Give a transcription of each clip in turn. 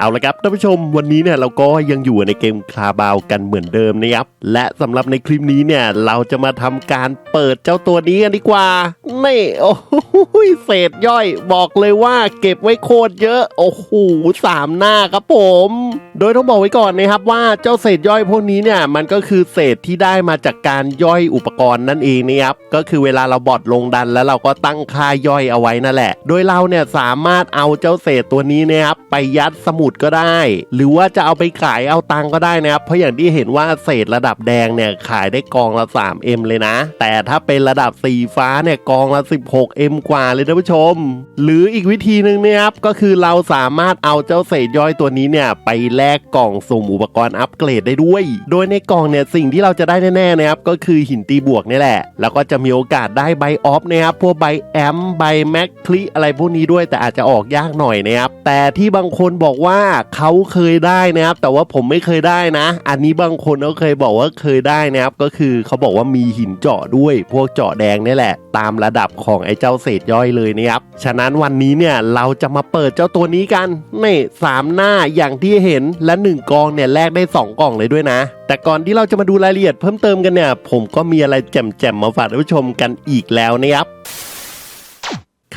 เอาละครับท่านผู้ชมวันนี้เนี่ยเราก็ยังอยู่ในเกมคาบาวกันเหมือนเดิมนะครับ และสำหรับในคลิปนี้เนี่ยเราจะมาทำการเปิดเจ้าตัวนี้กันดีกว่านี่โอ้โหเศษย่อย บอกเลยว่าเก็บไว้โคตรเยอะ โอ้โหสามหน้าครับผม โดยต้องบอกไว้ก่อนนะครับว่าเจ้าเศษย่อยพวกนี้เนี่ยมันก็คือเศษที่ได้มาจากการย่อยอุปกรณ์นั่นเองนะครับก็คือเวลาเราบอดลงดันแล้วเราก็ตั้งค่าย่อยเอาไว้นั่นแหละ โดยเราเนี่ยสามารถเอาเจ้าเศษตัวนี้นะครับไปยัดสมุดก็ได้ หรือว่าจะเอาไปขายเอาตังก็ได้นะครับ เพราะอย่างที่เห็นว่าเศษระดับแดงเนี่ยขายได้กองละ 3M เลยนะ แต่ถ้าเป็นระดับสีฟ้าเนี่ยกองละ 16M กว่าเลยท่านผู้ชม หรืออีกวิธีหนึ่งนี่ยครับก็คือเราสามารถเอาเจ้าเศษย่อยตัวนี้เนี่ยไปแลกกล่องสุ่มอุปกรณ์อัปเกรดได้ด้วย โดยในกล่องเนี่ยสิ่งที่เราจะได้แน่ๆนะครับก็คือหินตีบวกนี่แหละ แล้วก็จะมีโอกาสได้ใบออฟนะครับพวกใบแอมใบแม็กคลิอะไรพวกนี้ด้วย แต่อาจจะออกยากหน่อยนะครับแต่ที่บางคนบอกว่าเขาเคยได้นะครับ แต่ว่าผมไม่เคยได้นะ อันนี้บางคนเขาเคยบอกว่าเคยได้นะครับ ก็คือเขาบอกว่ามีหินเจาะด้วย พวกเจาะแดงนี่แหละ ตามระดับของไอ้เจ้าเศษย่อยเลยนะครับ ฉะนั้นวันนี้เนี่ยเราจะมาเปิดเจ้าตัวนี้กันนี่สามหน้าอย่างที่เห็นและหนึ่งกองเนี่ยแลกได้สองกล่องเลยด้วยนะ แต่ก่อนที่เราจะมาดูรายละเอียดเพิ่มเติมกันเนี่ย ผมก็มีอะไรแจ่มๆมาฝากท่านผู้ชมกันอีกแล้วนะครับ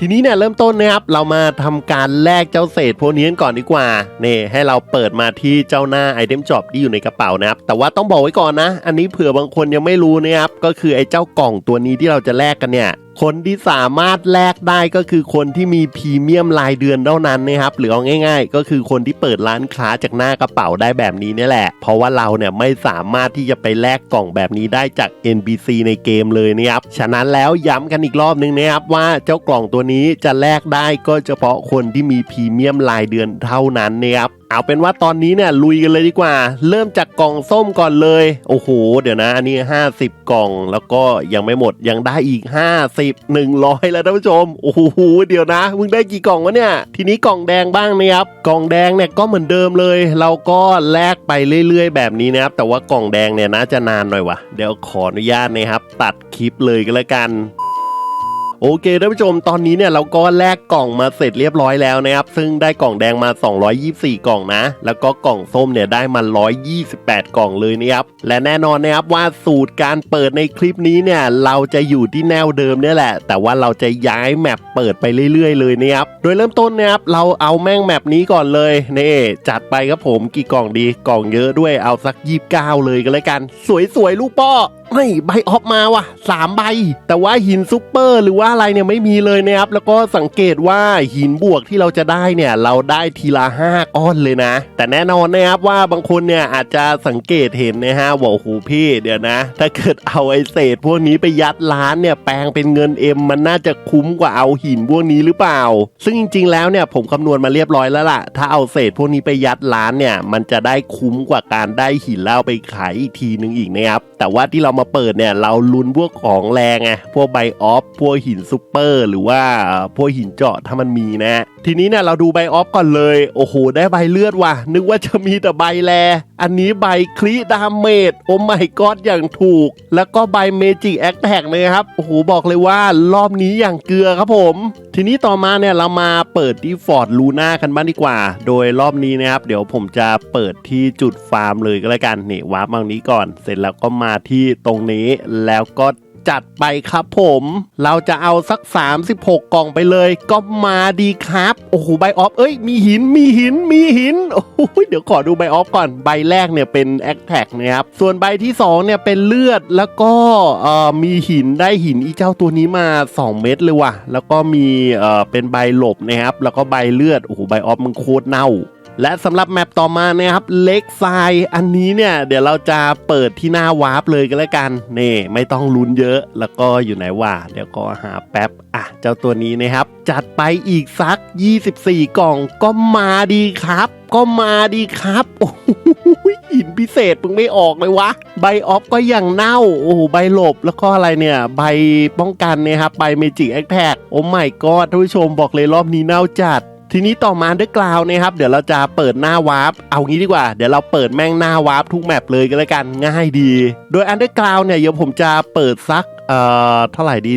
ทีนี้เนี่ยเริ่มต้นนะครับเรามาทำการแลกเจ้าเศษพวกนี้กันก่อนดีกว่าเนี่ให้เราเปิดมาที่เจ้าหน้าไอเทมจอบที่อยู่ในกระเป๋านะครับแต่ว่าต้องบอกไว้ก่อนนะ อันนี้เผื่อบางคนยังไม่รู้นะครับก็คือไอเจ้ากล่องตัวนี้ที่เราจะแลกกันเนี่ย คนที่สามารถแลกได้ก็คือคนที่มีพรีเมียมรายเดือนเท่านั้นนะครับหรือเอาง่าย ๆ ก็คือคนที่เปิดร้านค้าจากหน้ากระเป๋าได้แบบนี้นี่แหละ เพราะว่าเราเนี่ยไม่สามารถที่จะไปแลกกล่องแบบนี้ได้จาก NPC ในเกมเลยนะครับฉะนั้นแล้วย้ำกันอีกรอบนึงนะครับว่าเจ้ากล่องตัวนี้จะแลกได้ก็เฉพาะคนที่มีพรีเมียมรายเดือนเท่านั้นนะครับ เอาเป็นว่าตอนนี้เนี่ยลุยกันเลยดีกว่า เริ่มจากกล่องส้มก่อนเลย โอ้โห เดี๋ยวนะอันนี้50 กล่อง แล้วก็ยังไม่หมดยังได้อีก 50 100 แล้วท่านผู้ชม โอ้โห เดี๋ยวนะมึงได้กี่กล่องวะเนี่ย ทีนี้กล่องแดงบ้างนะครับ กล่องแดงเนี่ยก็เหมือนเดิมเลย เราก็แลกไปเรื่อย ๆ แบบนี้นะครับ แต่ว่ากล่องแดงเนี่ยน่าจะนานหน่อยวะเดี๋ยวขออนุญาตนะครับ ตัดคลิปเลยก็แล้วกัน โอเคท่านผู้ชมตอนนี้เนี่ยเราก็แลกกล่องมาเสร็จเรียบร้อยแล้วนะครับซึ่งได้กล่องแดงมา 224 กล่องนะ แล้วก็กล่องส้มเนี่ยได้มา 128 กล่องเลยนะครับและแน่นอนนะครับว่าสูตรการเปิดในคลิปนี้เนี่ยเราจะอยู่ที่แนวเดิมเนี่ยแหละ แต่ว่าเราจะย้ายแมปเปิดไปเรื่อยๆ เลยนะครับโดยเริ่มต้นนะครับเราเอาแม่งแมปนี้ก่อนเลยนี่จัดไปครับผมกี่กล่องดีกล่องเยอะด้วยเอาสัก 29 เลยก็แล้วกัน สวยๆลูกป้อ ไม่ใบออฟมาว่ะสามใบ แต่ว่าหินซุปเปอร์หรือว่าอะไรเนี่ยไม่มีเลยนะครับ แล้วก็สังเกตว่าหินบวกที่เราจะได้เนี่ย เราได้ทีละห้าก้อนเลยนะ แต่แน่นอนนะครับว่าบางคนเนี่ยอาจจะสังเกตเห็นนะฮะว่าโอ้โหพี่เดี๋ยวนะ ถ้าเกิดเอาไอ้เศษพวกนี้ไปยัดร้านเนี่ยแปลงเป็นเงินเอ็มมันน่าจะคุ้มกว่าเอาหินพวกนี้หรือเปล่า ซึ่งจริง ๆ แล้วเนี่ยผมคำนวณมาเรียบร้อยแล้วล่ะ ถ้าเอาเศษพวกนี้ไปยัดร้านเนี่ยมันจะได้คุ้มกว่าการได้หินแล้วเอาไปขายอีกทีนึงอีกนะครับแต่ว่าที่เรามาเปิดเนี่ยเราลุ้นพวกของแรงไงพวกใบออฟพวกหินซูเปอร์ หรือว่าพวกหินเจาะถ้ามันมีนะ ทีนี้เนี่ยเราดูใบออฟก่อนเลย โอ้โห ได้ใบเลือดว่ะ นึกว่าจะมีแต่ใบแล อันนี้ใบคลีดาเมจโอ้ไม่กอดอย่างถูก แล้วก็ใบเมจิกแอคแท็กเลยครับโอ้โหบอกเลยว่ารอบนี้อย่างเกลือครับผม ทีนี้ต่อมาเนี่ยเรามาเปิดที่ฟอร์ดลูน่ากันบ้างดีกว่า โดยรอบนี้นะครับเดี๋ยวผมจะเปิดที่จุดฟาร์มเลยก็แล้วกันนี่วาร์ปบางนี้ก่อน เสร็จแล้วก็มาที่ตรงนี้แล้วก็จัดไปครับผม เราจะเอาสัก 36 กล่องไปเลย ก็มาดีครับ โอ้โห ใบออฟ เอ้ย มีหิน มีหิน มีหิน โอ้โห เดี๋ยวขอดูใบออฟก่อน ใบแรกเนี่ยเป็นแอคแท็กนะครับ ส่วนใบที่ 2 เนี่ยเป็นเลือด แล้วก็เอ่อมีหิน ได้หินอีเจ้าตัวนี้มา 2 เม็ดเลยว่ะ แล้วก็มีเอ่อเป็นใบหลบนะครับ แล้วก็ใบเลือด โอ้โห ใบออฟมันโคตรเน่า และสำหรับแมปต่อมานะครับเล็กทรายอันนี้เนี่ย เดี๋ยวเราจะเปิดที่หน้าวาร์ปเลยกันแล้วกันนี่ไม่ต้องลุ้นเยอะแล้วก็อยู่ไหนว่าเดี๋ยวก็หาแป๊บอะเจ้าตัวนี้นะครับ จัดไปอีกสัก 24 กล่องก็มาดีครับ ก็มาดีครับ โอ้โหหินพิเศษมึงไม่ออกเลยวะ ใบออฟก็อย่างเน่า โอ้โหใบหลบแล้วก็อะไรเนี่ย ใบป้องกันเนี่ยครับใบเมจิกแอคแท็กโอ้ไม่ก็ท่านผู้ชมบอกเลยรอบนี้เน่าจัด ทีนี้ต่อมาด้วยกล่าวนะครับ เดี๋ยวเราจะเปิดหน้าวาร์ปเอางี้ดีกว่า เดี๋ยวเราเปิดแม่งหน้าวาร์ปทุกแมปเลยก็แล้วกันง่ายดี โดยอันด้วยกราวเนี่ยเดี๋ยวผมจะเปิดซัก เอ่อเท่าไหร่ดี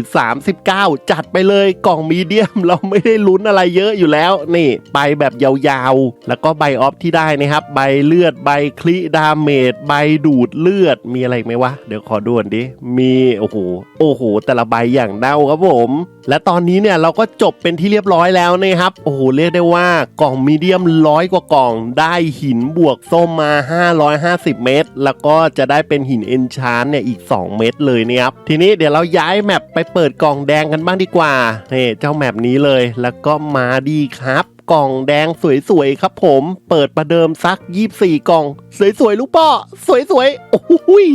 39 จัดไปเลยกล่องมีเดียม เราไม่ได้ลุ้นอะไรเยอะอยู่แล้ว นี่ไปแบบยาวๆ แล้วก็ใบออฟที่ได้นะครับ ใบเลือดใบคลิดาเมจใบดูดเลือดมีอะไรไหมวะ เดี๋ยวขอดูก่อนดิ มีโอ้โหโอ้โห แต่ละใบอย่างเน่าครับผม และตอนนี้เนี่ยเราก็จบเป็นที่เรียบร้อยแล้วนะครับ โอ้โหเรียกได้ว่ากล่องมีเดียมร้อยกว่ากล่องได้หินบวกส้มมา 550 เม็ดแล้วก็จะได้เป็นหินเอนชานเนี่ยอีก 2 เม็ดเลยนี่ยครับทีนี้เดี๋ยวเราย้ายแมปไปเปิดกล่องแดงกันบ้างดีกว่านี่เจ้าแมปนี้เลยแล้วก็มาดีครับ กล่องแดงสวยๆครับผม เปิดประเดิมซัก 24 กล่อง สวยๆลูกป้อสวยๆ โอ้โหย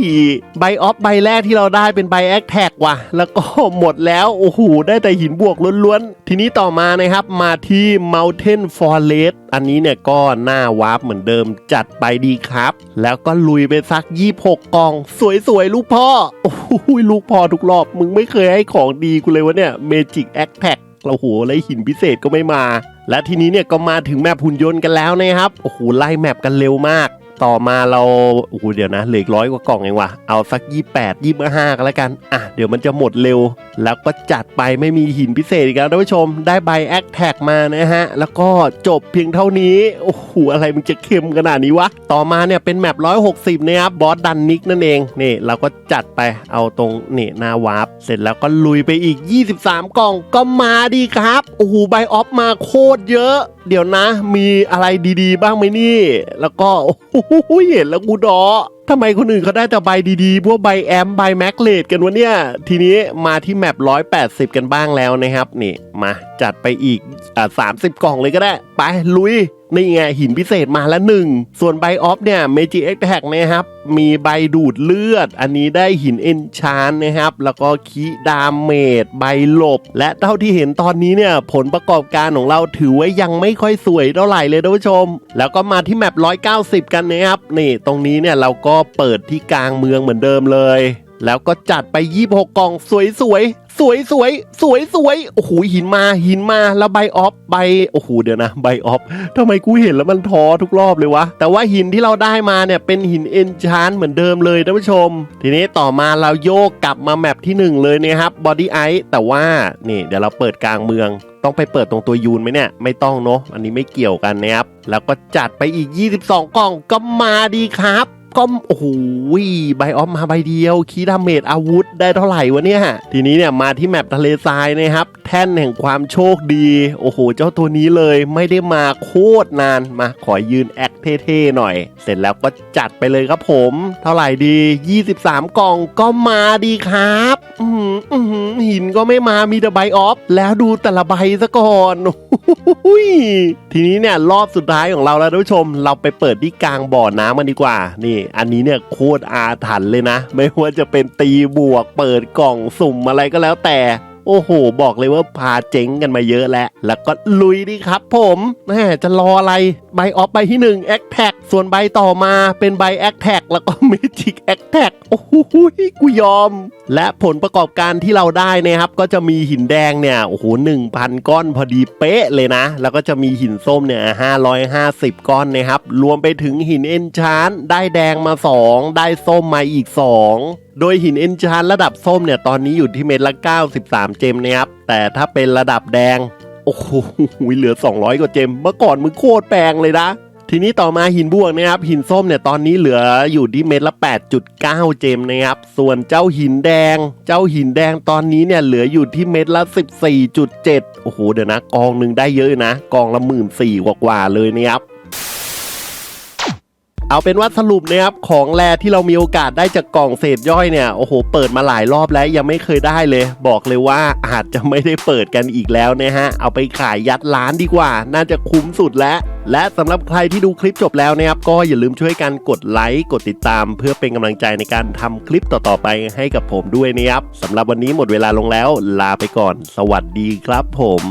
ใบออฟใบแรกที่เราได้เป็นใบแอคแท็กว่ะ แล้วก็หมดแล้ว โอ้โห ได้แต่หินบวกล้วนๆ ทีนี้ต่อมานะครับมาที่ Mountain Forest อันนี้เนี่ยก็หน้าวาร์ปเหมือนเดิมจัดไปดีครับ แล้วก็ลุยไปซัก 26 กล่อง สวยๆ ลูกพ่อ โอ้โหลูกพ่อทุกรอบ มึงไม่เคยให้ของดีกูเลยวะเนี่ย Magic a c t a c เราโหอะไรหินพิเศษก็ไม่มา และทีนี้เนี่ยก็มาถึงแมพหุ่นยนต์กันแล้วนะครับโอ้โหไล่แมพกันเร็วมาก ต่อมาเราโอ้โหเดี๋ยวนะเหลืออกร้อยกว่ากล่องเองว่ะเอาสัก 28 25กันแล้วกัน อะ เดี๋ยวมันจะหมดเร็ว แล้วก็จัดไปไม่มีหินพิเศษอีกแล้วท่านผู้ชม ได้ใบแอคแท็กมานะฮะ แล้วก็จบเพียงเท่านี้ โอ้โห อะไรมันจะเข้มขนาดนี้วะ ต่อมาเนี่ยเป็นแมป160นะครับบอสดันนิกนั่นเองนี่เราก็จัดไปเอาตรงนี่หน้าวาร์ปเสร็จแล้วก็ลุยไปอีก 23 กล่องก็มาดีครับโอ้โหใบออฟมาโคตรเยอะ เดี๋ยวนะ มีอะไรดีๆ บ้างไหมนี่ แล้วก็โอ้ยเห็นแล้วกูดอทำไมคนอื่นเขาได้แต่ใบดีๆ พวกใบแอมใบแม็กเลดกันวะเนี่ย ทีนี้มาที่แมป180 กันบ้างแล้วนะครับ นี่มาจัดไปอีกอ่า30กล่องเลยก็ได้ ไปลุย นี่ไงหินพิเศษมาแล้วหนึ่ง ส่วนใบออฟเนี่ยเมจิเอ็กแท็กนะครับ มีใบดูดเลือด อันนี้ได้หินเอนชานนะครับ แล้วก็คีดาเมจใบหลบ และเท่าที่เห็นตอนนี้เนี่ย ผลประกอบการของเราถือว่ายังไม่ค่อยสวยเท่าไหร่เลยท่านผู้ชม แล้วก็มาที่แมป190 กันนะครับ นี่ตรงนี้เนี่ยเราก็เปิดที่กลางเมืองเหมือนเดิมเลย แล้วก็จัดไป 26 กล่องสวยสวยสวยสวยสวยสวยๆโอ้โหหินมาหินมาแล้วใบออฟใบโอ้โหเดี๋ยวนะใบออฟทำไมกูเห็นแล้วมันท้อทุกรอบเลยวะ แต่ว่าหินที่เราได้มาเนี่ยเป็นหินเอนชานเหมือนเดิมเลยท่านผู้ชม ทีนี้ต่อมาเราโยกกลับมาแมปที่ 1 เลยนะครับบอดี้ไอแต่ว่านี่เดี๋ยวเราเปิดกลางเมือง ต้องไปเปิดตรงตัวยูนไหมเนี่ย ไม่ต้องเนาะอันนี้ไม่เกี่ยวกันนะครับแล้วก็จัดไปอีก 22 กล่องก็มาดีครับ ก็โอ้โหใบออฟมาใบเดียว คีดาเมจอาวุธได้เท่าไหร่วะเนี่ย ทีนี้เนี่ยมาที่แมปทะเลทรายนะครับ แท่นแห่งความโชคดี โอ้โห เจ้าตัวนี้เลยไม่ได้มาโคตรนานมาขอยืนแอคเท่ๆหน่อย เสร็จแล้วก็จัดไปเลยครับผม เท่าไหร่ดี 23 กล่องก็มาดีครับหินก็ไม่มามีแต่ใบออฟแล้วดูแต่ละใบซะก่อนทีนี้เนี่ยรอบสุดท้ายของเราแล้วท่านผู้ชม เราไปเปิดที่กลางบ่อน้ำกันดีกว่า นี่อันนี้เนี่ยโคตรอาถรรพ์เลยนะ ไม่ว่าจะเป็นตีบวกเปิดกล่องสุ่มอะไรก็แล้วแต่โอ้โห บอกเลยว่าพาเจ๊งกันมาเยอะแล้ว แล้วก็ลุยดีครับผมแม่จะรออะไร ใบออฟใบที่1 a c t a g ส่วนใบต่อมาเป็นใบ a c t a g แล้วก็ Magic a c t a g โอ้โหกูยอม และผลประกอบการที่เราได้นะครับ ก็จะมีหินแดงเนี่ยโอ้โห1,000ก้อนพอดีเป๊ะเลยนะ แล้วก็จะมีหินส้มเนี่ย550ก้อนนะครับ รวมไปถึงหินเอนชานได้แดงมา2ได้ส้มมาอีก2โดยหินเอนชานระดับส้มเนี่ยตอนนี้อยู่ที่เม็ดละ 93 เจมนะครับ แต่ถ้าเป็นระดับแดง โอ้โหเหลือ 200 กว่าเจม เมื่อก่อนมึงโคตรแปลงเลยนะ ทีนี้ต่อมาหินบวกนะครับหินส้มเนี่ยตอนนี้เหลืออยู่ที่เม็ดละ 8.9 เจมนะครับส่วนเจ้าหินแดง เจ้าหินแดงตอนนี้เนี่ยเหลืออยู่ที่เม็ดละ 14.7 โอ้โหเดี๋ยวนะกองหนึ่งได้เยอะนะ กองละหมื่นสี่กว่าๆเลยนะครับ เอาเป็นว่าสรุปนะครับของแรที่เรามีโอกาสได้จากกล่องเศษย่อยเนี่ยโอ้โหเปิดมาหลายรอบแล้วยังไม่เคยได้เลย บอกเลยว่าอาจจะไม่ได้เปิดกันอีกแล้วนะฮะเอาไปขายยัดร้านดีกว่า น่าจะคุ้มสุดแล้วและสำหรับใครที่ดูคลิปจบแล้วนะครับก็อย่าลืมช่วยกันกดไลค์กดติดตาม เพื่อเป็นกำลังใจในการทำคลิปต่อๆไปให้กับผมด้วยนะครับสำหรับวันนี้หมดเวลาลงแล้ว ลาไปก่อน สวัสดีครับผม